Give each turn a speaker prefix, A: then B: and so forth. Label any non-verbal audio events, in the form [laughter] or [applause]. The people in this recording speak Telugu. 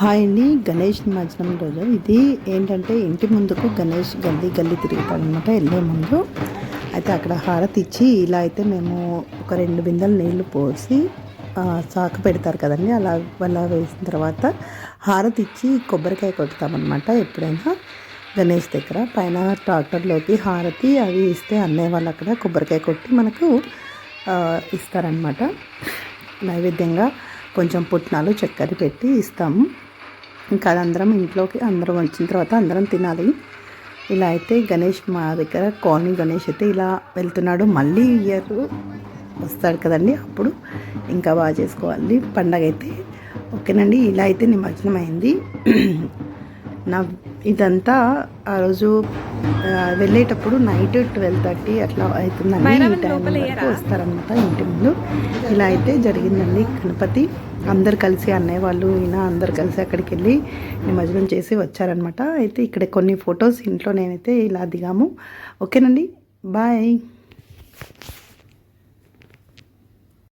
A: హాయ్ అండి. గణేష్ నిమజ్జనం రోజు. ఇది ఏంటంటే ఇంటి ముందుకు గణేష్ గల్లీ గల్లీ తిరుగుతాడనమాట వెళ్ళే ముందు. అయితే అక్కడ హారతి ఇచ్చి ఇలా అయితే మేము ఒక రెండు బిందెలు నీళ్ళు పోసి సాక సాకు పెడతారు కదండి. అలా అలా వేసిన తర్వాత హారతి ఇచ్చి కొబ్బరికాయ కొడతామన్నమాట ఎప్పుడైనా గణేష్ దగ్గర. పైన ట్రాక్టర్లోకి హారతి అవి ఇస్తే అన్నయ్య వాళ్ళు అక్కడ కొబ్బరికాయ కొట్టి మనకు ఇస్తారనమాట నైవేద్యంగా కొంచెం పుట్నాలు చక్కెర పెట్టి ఇస్తాము. ఇంకా అది అందరం ఇంట్లోకి అందరం వచ్చిన తర్వాత అందరం తినాలి. ఇలా అయితే గణేష్ మా దగ్గర కాలనీ గణేష్ అయితే ఇలా వెళ్తున్నాడు. మళ్ళీ ఇయర్ వస్తాడు కదండి అప్పుడు. ఇంకా బాగా చేసుకోవాలి. పండగ అయితే ఓకేనండి. ఇలా అయితే నిమజ్జనం అయింది. [clears throat] నా ఇదంతా ఆ రోజు వెళ్ళేటప్పుడు నైట్ ట్వెల్వ్ థర్టీ అట్లా అవుతుందండి. ఈ టైం వరకు వస్తారనమాట ఇంటి ముందు. ఇలా అయితే జరిగిందండి గణపతి. అందరు కలిసి అన్నయ్య వాళ్ళు ఈయన అందరు కలిసి అక్కడికి వెళ్ళి నిమజ్జనం చేసి వచ్చారనమాట అయితే ఇక్కడ కొన్ని ఫొటోస్ ఇంట్లో నేనైతే ఇలా దిగాము. ఓకేనండి. బాయ్.